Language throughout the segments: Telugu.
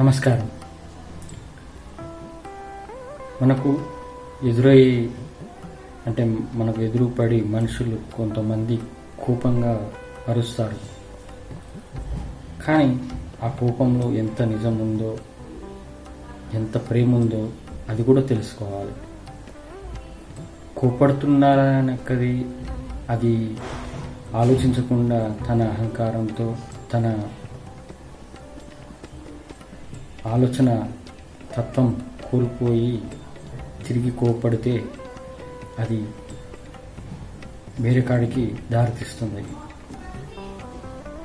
నమస్కారం. మనకు ఎదురయ్యి అంటే మనకు ఎదురుపడి మనుషులు కొంతమంది కోపంగా అరుస్తారు. కానీ ఆ కోపంలో ఎంత నిజం ఉందో ఎంత ప్రేమ ఉందో అది కూడా తెలుసుకోవాలి. కోపడుతున్నారనక్కది అది ఆలోచించకుండా తన అహంకారంతో తన ఆలోచన తత్వం కోల్పోయి తిరిగి కోపడితే అది వేరే కాడికి దారితీస్తుంది.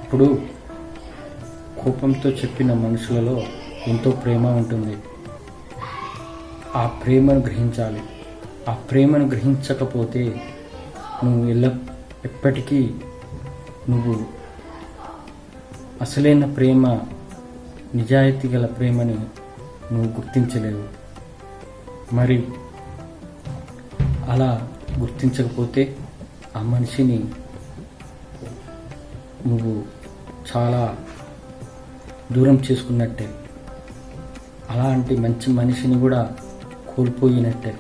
ఇప్పుడు కోపంతో చెప్పిన మనుషులలో ఎంతో ప్రేమ ఉంటుంది. ఆ ప్రేమను గ్రహించాలి. ఆ ప్రేమను గ్రహించకపోతే నువ్వు ఎల్ల ఎప్పటికీ నువ్వు అసలైన ప్రేమ నిజాయితీ గల ప్రేమని నువ్వు గుర్తించలేవు. మరి అలా గుర్తించకపోతే ఆ మనిషిని నువ్వు చాలా దూరం చేసుకున్నట్టే. అలాంటి మంచి మనిషిని కూడా కోల్పోయినట్టే.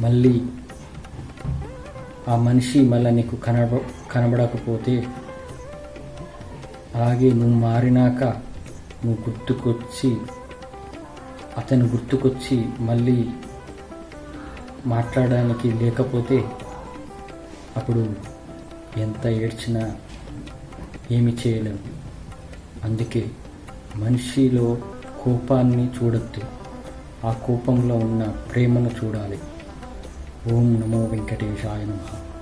మళ్ళీ ఆ మనిషి మళ్ళీ నీకు కనబ కనబడకపోతే అలాగే నువ్వు మారినాక నువ్వు గుర్తుకొచ్చి అతను గుర్తుకొచ్చి మళ్ళీ మాట్లాడడానికి లేకపోతే అప్పుడు ఎంత ఏడ్చినా ఏమి చేయలేము అందుకే మనిషిలో కోపాన్ని చూడొద్దు. ఆ కోపంలో ఉన్న ప్రేమను చూడాలి. ఓం నమో వెంకటేశాయ నమః.